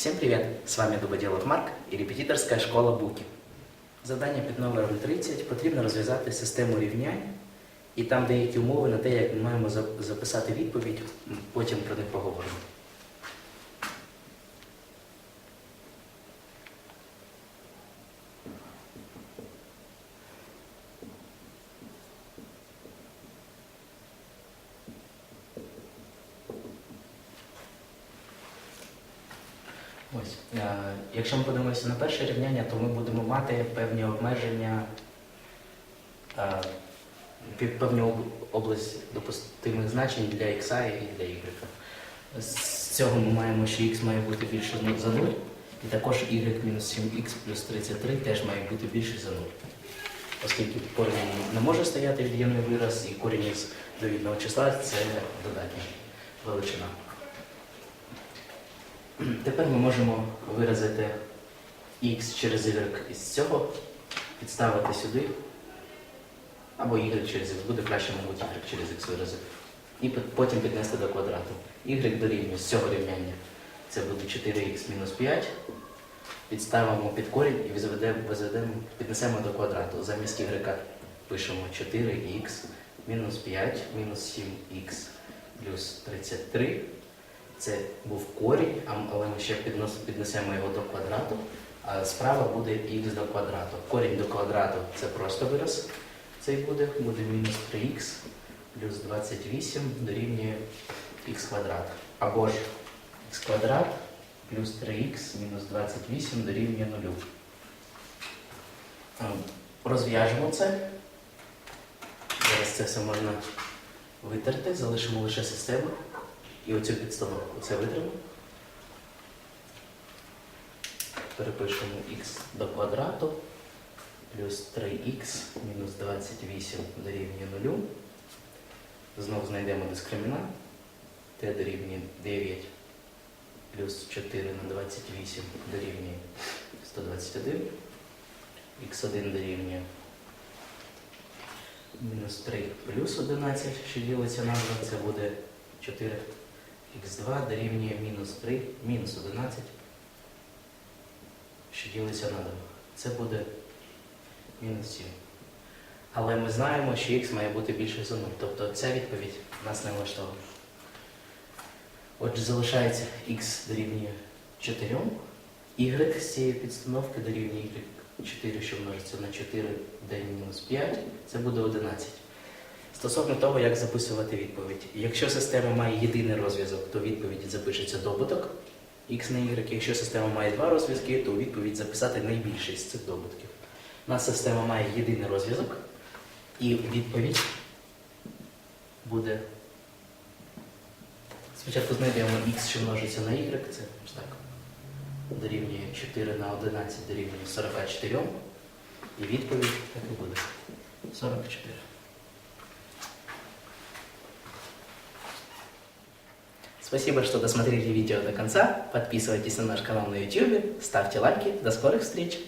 Всем привет! С вами Дубоделов Марк і репетиторська школа Буки. Завдання під номером 30 потрібно розв'язати систему рівнянь і там деякі умови на те, як ми маємо записати відповідь, потім про них поговоримо. Ось. Е, Якщо ми подивимося на перше рівняння, то ми будемо мати певні обмеження, е, певну область допустимих значень для х і для y. З цього ми маємо, що х має бути більше за 0, і також y мінус 7х плюс 33 теж має бути більше за 0. Оскільки корінь не може стояти від'ємний вираз, і корінь із довідного числа це додатня величина. Тепер ми можемо виразити x через y із цього, підставити сюди, або y через x. Буде краще, мабуть, y через x виразити. І потім піднести до квадрату. y дорівнює з цього рівняння. Це буде 4х мінус 5. Підставимо під корінь і піднесемо до квадрату. Замість y пишемо 4х мінус 5 мінус 7х плюс 33. Це був корінь, але ми ще піднесемо його до квадрату. А справа буде х до квадрату. Корінь до квадрату це просто вираз. Цей буде, буде мінус 3х плюс 28 дорівнює х квадрат. Або ж х квадрат плюс 3х мінус 28 дорівнює 0. Ем, Розв'яжемо це. Зараз це все можна витерти, залишимо лише систему. І оцю підстановку це витримо. Перепишемо х до квадрату плюс 3х мінус 28 дорівнює 0. Знову знайдемо дискримінант. t дорівнює 9 плюс 4 на 28 дорівнює 121. х1 дорівнює мінус 3 плюс 11, що ділиться на 2, це буде 4 х2 дорівнює мінус 3, мінус 11, що ділиться на 2. Це буде мінус 7. Але ми знаємо, що х має бути більше за 0. Тобто ця відповідь нас не влаштовує. Отже, залишається х дорівнює 4, y з цієї підстановки дорівнює y4, що множиться на 4 день мінус 5, це буде 11. Стосовно того, як записувати відповідь. Якщо система має єдиний розв'язок, то у відповіді запишеться добуток x на y. Якщо система має два розв'язки, то у відповідь записати найбільший з цих добутків. У нас система має єдиний розв'язок, і відповідь буде. Спочатку знайдемо x, що множиться на y, це ось так. Дорівнює 4 на 11 дорівнює 44. І відповідь так і буде. 44. Спасибо, что досмотрели видео до конца. Подписывайтесь на наш канал на YouTube, ставьте лайки. До скорых встреч!